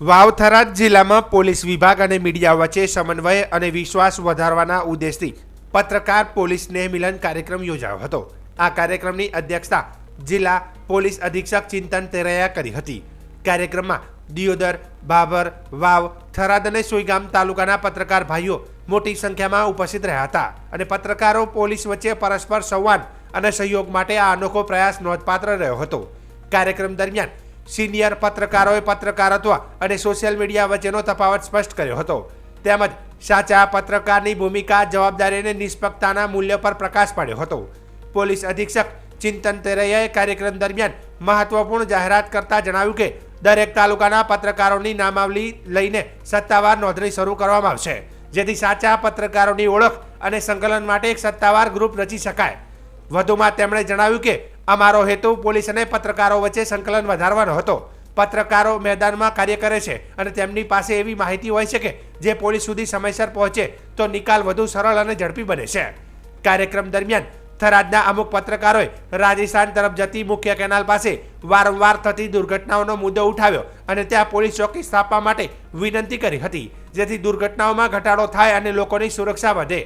વાવ થરાદ જિલ્લામાં પોલીસ વિભાગ અને મીડિયા વચ્ચે સમન્વય અને વિશ્વાસ વધારવાના ઉદ્દેશથી પત્રકાર પોલીસ મિલન કાર્યક્રમ યોજાયો હતો. આ કાર્યક્રમની અધ્યક્ષતા જિલ્લા પોલીસ અધિક્ષક ચિંતન તેરૈયા કરી હતી. કાર્યક્રમમાં દિયોદર ભાભર વાવ, થરાદ અને સુઈગામ તાલુકાના પત્રકાર ભાઈઓ મોટી સંખ્યામાં ઉપસ્થિત રહ્યા હતા અને પત્રકારો પોલીસ વચ્ચે પરસ્પર સંવાદ અને સહયોગ માટે આ અનોખો પ્રયાસ નોંધપાત્ર રહ્યો હતો. કાર્યક્રમ દરમિયાન સિનિયર પત્રકારોએ પત્રકારત્વ અને સોશિયલ મીડિયા વચ્ચેનો તફાવત સ્પષ્ટ કર્યો હતો. તેમજ સાચા પત્રકારની ભૂમિકા, જવાબદારી અને નિષ્પક્ષતાના મૂલ્ય પર પ્રકાશ પાડ્યો હતો. પોલીસ અધિક્ષક ચિંતન તેરૈયાએ કાર્યક્રમ દરમિયાન મહત્વપૂર્ણ જાહેરાત કરતા જણાવ્યું કે, દરેક તાલુકાના પત્રકારોની નામાવલી લઈને સત્તાવાર નોંધણી શરૂ કરવામાં આવશે, જેથી સાચા પત્રકારોની ઓળખ અને સંકલન માટે એક સત્તાવાર ગ્રુપ રચી શકાય. વધુમાં તેમણે જણાવ્યું કે અમારો હેતુ પોલીસ અને પત્રકારો વચ્ચે સંકલન વધારવાનો હતો. પત્રકારો મેદાનમાં કાર્ય કરે છે અને તેમની પાસે એવી માહિતી હોય છે કે જે પોલીસ સુધી સમયસર પહોંચે તો નિકાલ વધુ સરળ અને ઝડપી બને છે. કાર્યક્રમ દરમિયાન થરાદના અમુક પત્રકારોએ રાજસ્થાન તરફ જતી મુખ્ય કેનાલ પાસે વારંવાર થતી દુર્ઘટનાઓનો મુદ્દો ઉઠાવ્યો અને ત્યાં પોલીસ ચોકી સ્થાપવા માટે વિનંતી કરી હતી, જેથી દુર્ઘટનાઓમાં ઘટાડો થાય અને લોકોની સુરક્ષા વધે.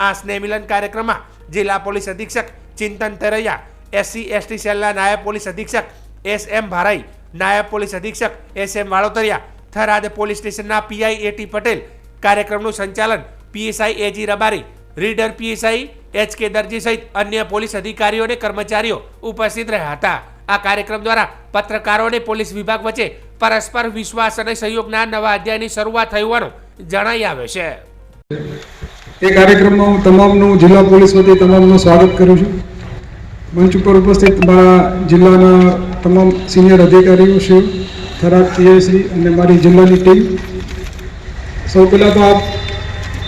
આ સ્નેહમિલન કાર્યક્રમમાં જિલ્લા પોલીસ અધિક્ષક ચિંતન તેરૈયા એસસી એસટી સેલના નાયબ પોલીસ અધિક્ષક એસ એમ ભારાઈ, નાયબ પોલીસ અધિક્ષક S M Valotariya Tharad police સ્ટેશનના પીઆઈ એટી પટેલ, કાર્યક્રમનું સંચાલન PSI A G Rabari, reader PSI H K Darji સહિત અન્ય પોલીસ અધિકારીઓ અને કર્મચારીઓ ઉપસ્થિત રહ્યા હતા. આ કાર્યક્રમ દ્વારા પત્રકારો અને પોલીસ વિભાગ વચ્ચે પરસ્પર વિશ્વાસ અને સહયોગના નવા અધ્યાયની શરૂઆત થઈ હોવાનું જણાઈ આવે છે. એ કાર્યક્રમમાં તમામનું જિલ્લા પોલીસ વતી તમામનું સ્વાગત કરું છું. મંચ ઉપર ઉપસ્થિત મારા જિલ્લાના તમામ સિનિયર અધિકારીઓ શ્રી થરાદ ટીઆઈસી અને મારી જિલ્લાની ટીમ. સૌ પહેલાં તો આ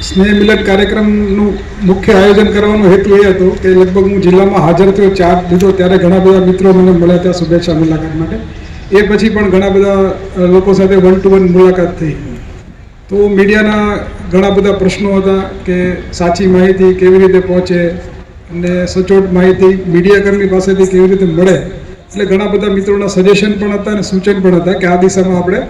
સ્નેહ મિલન કાર્યક્રમનું મુખ્ય આયોજન કરવાનો હેતુ એ હતો કે લગભગ હું જિલ્લામાં હાજર થયો ચાર્જ લીધો, ત્યારે ઘણા બધા મિત્રો મને મળ્યા ત્યાં શુભેચ્છા મુલાકાત માટે. એ પછી પણ ઘણા બધા લોકો સાથે વન ટુ વન મુલાકાત થઈ. તો મીડિયાના ઘણા બધા પ્રશ્નો હતા કે સાચી માહિતી કેવી રીતે પહોંચે અને સચોટ માહિતી મીડિયાકર્મી પાસેથી કેવી રીતે મળે? એટલે ઘણા બધા મિત્રોના સજેશન પણ હતા અને સૂચન પણ હતા કે આ દિશામાં આપણે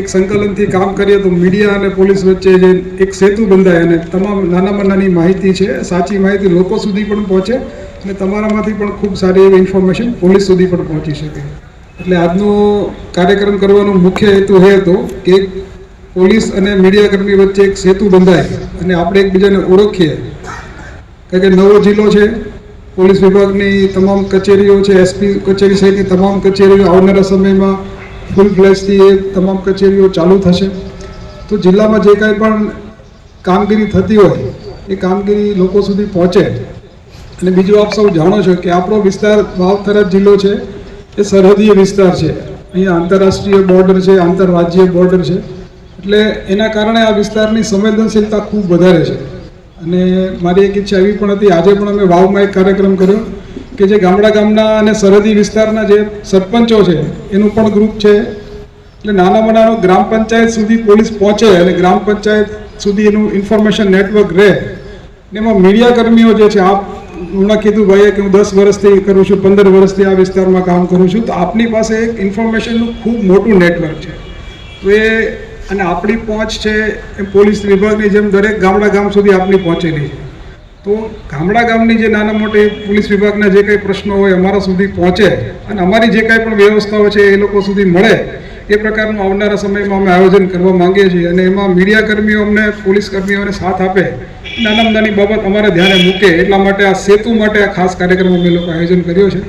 એક સંકલનથી કામ કરીએ તો મીડિયા અને પોલીસ વચ્ચે જે એક સેતુ બંધાય અને તમામ નાનામાં નાની માહિતી છે, સાચી માહિતી લોકો સુધી પણ પહોંચે અને તમારામાંથી પણ ખૂબ સારી એવી ઇન્ફોર્મેશન પોલીસ સુધી પણ પહોંચી શકે. એટલે આજનો કાર્યક્રમ કરવાનો મુખ્ય હેતુ એ હતો કે પોલીસ અને મીડિયાકર્મી વચ્ચે એક સેતુ બંધાય અને આપણે એકબીજાને ઓળખીએ. કારણ કે નવો જિલ્લો છે, પોલીસ વિભાગની તમામ કચેરીઓ છે, એસપી કચેરી સહિતની તમામ કચેરીઓ આવનારા સમયમાં ફૂલ ફ્લેશથી એ તમામ કચેરીઓ ચાલુ થશે. તો જિલ્લામાં જે કાંઈ પણ કામગીરી થતી હોય, એ કામગીરી લોકો સુધી પહોંચે. અને બીજું આપ સૌ જાણો છો કે આપણો વિસ્તાર વાવથરા જિલ્લો છે, એ સરહદીય વિસ્તાર છે. અહીંયા આંતરરાષ્ટ્રીય બોર્ડર છે, આંતરરાજ્ય બોર્ડર છે. એટલે એના કારણે આ વિસ્તારની સંવેદનશીલતા ખૂબ વધારે છે. અને મારી એક ઈચ્છા એવી પણ હતી, આજે પણ અમે વાવમાં એક કાર્યક્રમ કર્યો કે જે ગામડા ગામના અને સરહદી વિસ્તારના જે સરપંચો છે, એનું પણ ગ્રુપ છે. એટલે નાનામાં નાનો ગ્રામ પંચાયત સુધી પોલીસ પહોંચે અને ગ્રામ પંચાયત સુધી એનું ઇન્ફોર્મેશન નેટવર્ક રહે. ને એમાં મીડિયાકર્મીઓ જે છે, આપ હમણાં કીધું ભાઈએ કે હું દસ વર્ષથી કરું છું, પંદર વર્ષથી આ વિસ્તારમાં કામ કરું છું. તો આપની પાસે એક ઇન્ફોર્મેશનનું ખૂબ મોટું નેટવર્ક છે. તો એ અને આપણી પહોંચ છે એ પોલીસ વિભાગની જેમ દરેક ગામડા ગામ સુધી આપણી પહોંચેલી છે. તો ગામડા ગામની જે નાના મોટી પોલીસ વિભાગના જે કંઈ પ્રશ્નો હોય અમારા સુધી પહોંચે અને અમારી જે કાંઈ પણ વ્યવસ્થાઓ છે એ લોકો સુધી મળે એ પ્રકારનું આવનારા સમયમાં અમે આયોજન કરવા માંગીએ છીએ અને એમાં મીડિયાકર્મીઓ અમને, પોલીસ કર્મીઓને સાથ આપે નાનામાં નાની બાબત અમારે ધ્યાને મૂકે એટલા માટે આ સેતુ માટે આ ખાસ કાર્યક્રમ અમે લોકો આયોજન કર્યો છે.